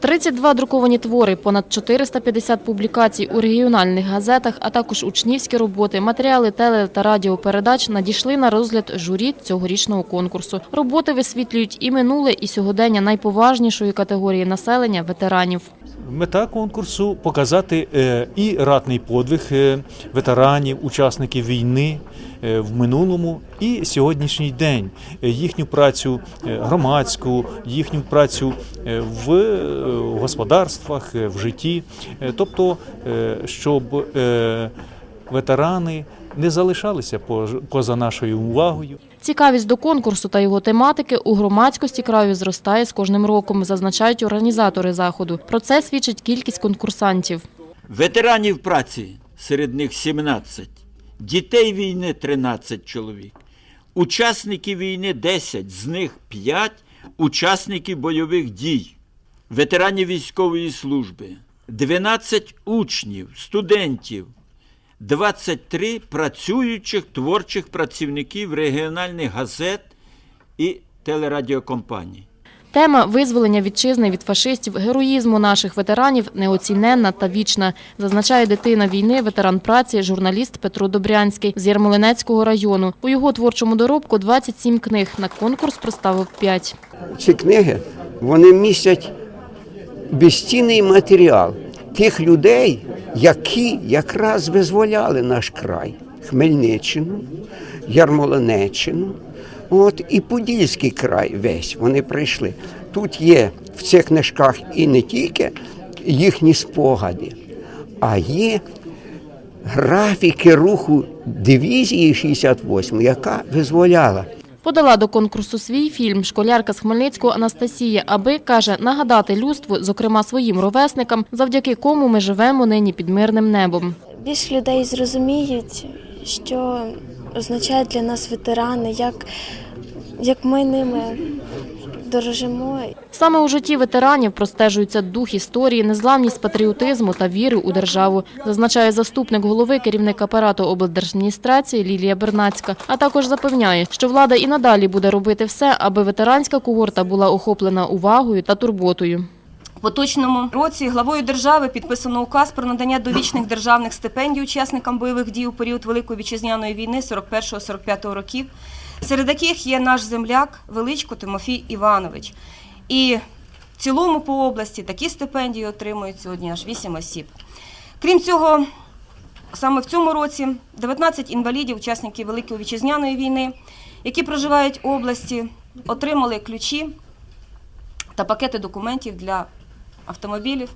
32 друковані твори, понад 450 публікацій у регіональних газетах, а також учнівські роботи, матеріали теле та радіопередач надійшли на розгляд журі цьогорічного конкурсу. Роботи висвітлюють і минуле, і сьогодення найповажнішої категорії населення – ветеранів. Мета конкурсу показати е, і ратний подвиг е, ветеранів, учасників війни е, в минулому і сьогоднішній день, їхню працю громадську, їхню працю в господарствах, в житті, тобто, щоб ветерани не залишалися поза нашою увагою. Цікавість до конкурсу та його тематики у громадськості краю зростає з кожним роком, зазначають організатори заходу. Про це свідчить кількість конкурсантів. Ветеранів праці серед них 17, дітей війни 13 чоловік, учасників війни 10, з них 5 учасників бойових дій, ветеранів військової служби, 12 учнів, студентів, 23 працюючих творчих працівників регіональних газет і телерадіокомпаній. Тема визволення вітчизни від фашистів, героїзму наших ветеранів неоціненна та вічна, зазначає дитина війни, ветеран праці, журналіст Петро Добрянський з Ярмолинецького району. У його творчому доробку 27 книг. На конкурс представив 5. ці книги вони містять безцінний матеріал тих людей, які якраз визволяли наш край Хмельниччину, Ярмолинеччину, от і Подільський край весь вони прийшли. Тут є в цих книжках і не тільки їхні спогади, а є графіки руху дивізії 68, яка визволяла. Подала до конкурсу свій фільм школярка з Хмельницького Анастасія, аби, каже, нагадати людству, зокрема своїм ровесникам, завдяки кому ми живемо нині під мирним небом. Більше людей зрозуміють, що означають для нас ветерани, як, як ми ними дорожимо. Саме у житті ветеранів простежується дух історії, незламність патріотизму та віри у державу, зазначає заступник голови керівник апарату облдержадміністрації Лілія Бернацька. А також запевняє, що влада і надалі буде робити все, аби ветеранська когорта була охоплена увагою та турботою. Поточному році главою держави підписано указ про надання довічних державних стипендій учасникам бойових дій у період Великої вітчизняної війни 41-45 років, серед яких є наш земляк Величко Тимофій Іванович. І в цілому по області такі стипендії отримують сьогодні аж 8 осіб. Крім цього, саме в цьому році 19 інвалідів, учасників Великої вітчизняної війни, які проживають в області, отримали ключі та пакети документів для автомобілів.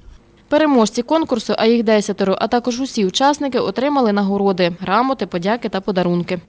Переможці конкурсу, а їх десятеро, а також усі учасники отримали нагороди, грамоти, подяки та подарунки.